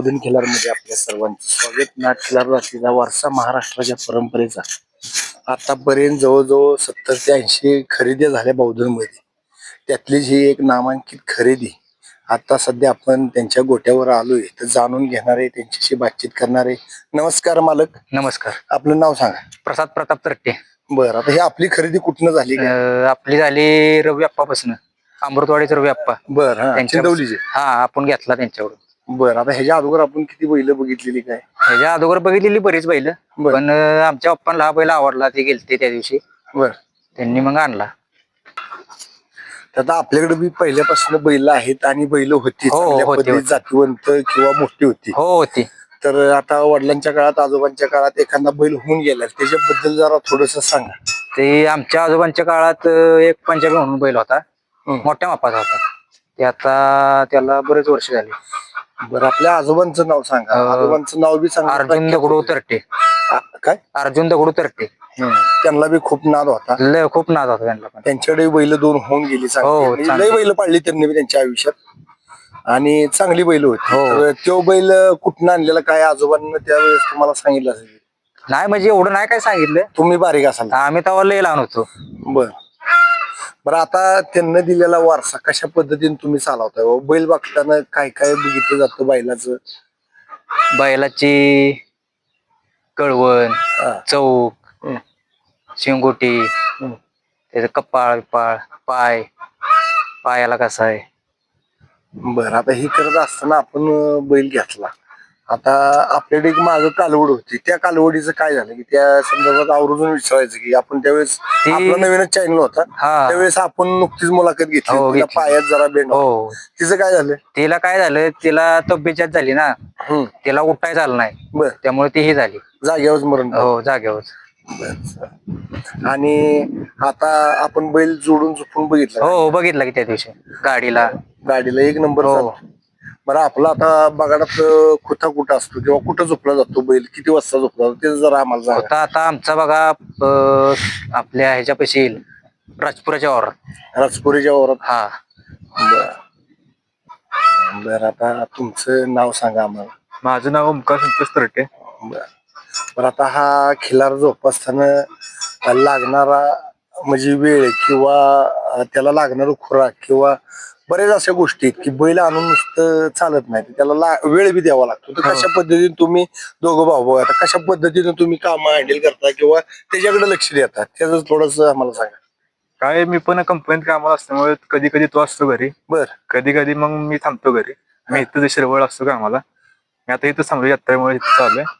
बावधन खिलारमध्ये आपल्या सर्वांचं स्वागत. नाट खिलार रात्रीचा वारसा महाराष्ट्राच्या परंपरेचा आतापर्यंत जवळजवळ सत्तर ते ऐंशी खरेदी झाल्या बावधनमध्ये त्यातलीच ही एक नामांकित खरेदी. आता सध्या आपण त्यांच्या गोट्यावर आलोय. तर जाणून घेणारे त्यांच्याशी बातचीत करणारे नमस्कार मालक. नमस्कार. आपलं नाव सांगा. प्रसाद प्रताप तरट्टे बरं आता ही आपली खरेदी कुठनं झाली काय अं, आपली झाली रवी अप्पापासून अमृतवाडीचं रवी अप्पा बरं हा त्यांच्या- चिंदवलीचे. हा आपण घेतला त्यांच्याकडून. बरं आता ह्याच्या अगोदर आपण किती बैल बघितलेली काय? ह्याच्या अगोदर बघितलेली बरीच बैल बरं. पण अं, आमच्या पप्पांना हा बैल आवडला ते गेलते त्या दिवशी. बरं. त्यांनी मग आणला. आता आपल्याकडे बी पहिल्यापासून बैल आहेत आणि बैल होती हो, चांगल्या होती, पद्धतीत होती. जातीवंत किंवा मोठी होती. हो होती. तर आता वडिलांच्या काळात आजोबांच्या काळात एखादा बैल होऊन गेला त्याच्याबद्दल जरा थोडस सांगा. ते आमच्या आजोबांच्या काळात अं, एक पंजाबी म्हणून बैल होता. हम्म. मोठ्या मापाचा होता. ते आता त्याला बरेच वर्ष झाली. बरं आपल्या आजोबांचं नाव सांगा. अं, आजोबांचं नाव बी सांगा. अर्जुन दगडू आ, काय? अर्जुन दगडू तरटे. त्यांना बी खूप नाद होता. लय खूप नाद होता त्यांना पण. त्यांच्याकडे बैल दोन होऊन गेली चांगली. हो, म्हणजे चांगली. लय बैल पाळली त्यांनी बी त्यांच्या आयुष्यात. आणि चांगली बैल होती. हो. तर तो बैल कुठनं आणलेला काय आजोबांना त्यावेळेस तुम्हाला सांगितलं असेल? नाही म्हणजे एवढं नाही काय सांगितलं. तुम्ही बारीक असाल. आम्ही तेव्हा लय लहान होतो. बर. बरं आता त्यांना दिलेला वारसा कशा पद्धतीने तुम्ही चालवताय व बैल बघताना काय काय बघितलं जातं बैलाचं बैलाची कळवण हा. चौक हम्म. शिंगोटी हम्म. त्याचं कपाळ पाळ पाय पायाला कसा आहे बरं आता हे करत असताना आपण अं, बैल घेतला आता आपल्याकडे एक माग कालवड होती. त्या कालवडीचं काय झालं की त्या संदर्भात आवर्जून विचारायचं की आपण त्यावेळेस ती- आपला नवीनच चॅनल होता. हा. त्यावेळेस आपण नुकतीच मुलाखत घेतली हो, तिला घेतली. पायात जरा बेंड होता. हो तिचं काय झालं? तिला काय झालं? तिला तब्येत झाली ना. हम्म. तिला उठायचं आलं नाही. बर. त्यामुळे ती ही झाली. जागेवर मरण पावलं. हो जागेवर. आणि आता आपण बैल जोडून झोपून बघितलं हो बघितलं की त्या दिवशी. गाडीला. गाडीला एक नंबर हो. झाला. बरं आपला आता बगाडात अं, खुटा कुठं असतो किंवा कुठं झोपला जातो बैल? किती वाजता झोपला जातो? ते जरा आम्हाला सांगा. होता आता आमचा बघा अं, आपल्या ह्याच्यापाशी येईल. राजपुराच्या वर राजपुरीच्या वावरात? हा. बर. बर आता तुमचं नाव सांगा आम्हाला. माझं नाव ओमकार संतोष तरटे. बर. बरं आता हा खिलार जोपासताना लागणारा म्हणजे वेळ किंवा त्याला लागणारा खुराक किंवा बऱ्याच अशा गोष्टी आहेत की बैल आणून नुसतं चालत नाही. त्याला ला- वेळ बी द्यावा लागतो. तर कशा पद्धतीने तुम्ही दोघं भाऊ भाऊ आता कशा पद्धतीने तुम्ही काम हँडल करता किंवा त्याच्याकडे लक्ष देतात त्याचं थोडस आम्हाला सांगा. काय मी पण कंपनीत कामाला असल्यामुळे कधी कधी तो असतो घरी. बर. कधी कधी मग मी थांबतो घरी. मी इथं शिरवळ असतो कामाला मी आता इथं थांबलो यात्रेमुळे इथं चालू आहे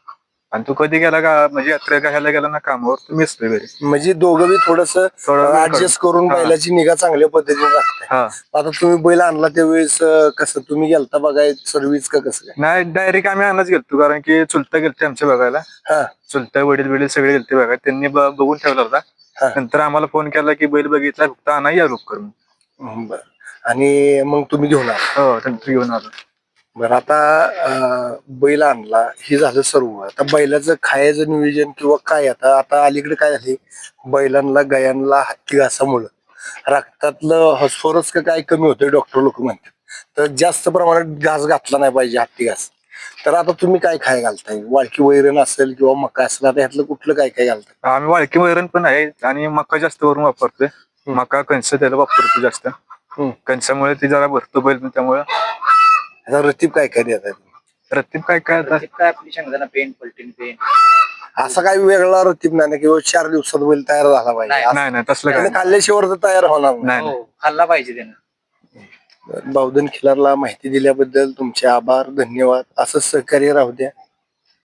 आणि तू कधी गेला का म्हणजे यात्रे घ्यायला गेला ना कामावर? तर मी असतो घरी. म्हणजे दोघं बी थोडस थोडं ऍडजस्ट करून हा. बैलाची निगा चांगल्या पद्धतीने राखताय. हा. आता तुम्ही बैल आणला त्यावेळेस अं, कसं तुम्ही गेलता बघाय सर्व्हिस का कसं काय? नाही डायरेक्ट आम्ही आणच गेलतो कारण की चुलता गेलते आमच्या बघायला. हा. चुलता वडील वडील सगळे गेलते बघायला त्यांनी ब- बघून ठेवला होता. हा. नंतर आम्हाला फोन केला की बैल बघितला फक्त आणा या लोक करून. बर. आणि मग तुम्ही घेऊन आला? हो नंतर घेऊन आलो. बरं आता बैल आणला हे झालं सर्व. आता बैलाचं खायचं नियोजन किंवा काय आता आता अलीकडे काय झाले बैलांना गायांना हत्ती घासामुळं. रक्तातलं हॉस्फोरस का काय कमी होतंय डॉक्टर लोक म्हणतात. तर जास्त प्रमाणात घास घातला नाही पाहिजे हत्ती घास. तर आता तुम्ही काय खाय घालताय? वाळकी वैरण असेल किंवा मका असेल आता ह्यातलं कुठलं काय काय घालताय? आम्ही वाळकी वैरण पण आहे आणि मका जास्त करून वापरतोय. मका कणस त्याला वापरतो जास्त. हं. कणसामुळे ती जरा भरतो बैल त्यामुळे आता रतीब काय काय देत रत्तीम काय काय आता? काय आपली शेंगदाणा पेन पलटीन पेन असा काही वेगळा रतीब नाही ना किंवा चार दिवसात बैल तयार झाला पाहिजे. नाही, असं- नाही नाही तसलं काय त्याने खाल्ल्याशिवाय तर तयार होणार नाही. नाही नाही. हो खाल्ला पाहिजे त्यानं. बावधन खिलारला माहिती दिल्याबद्दल तुमचे आभार धन्यवाद. असंच सहकार्य राहू द्या.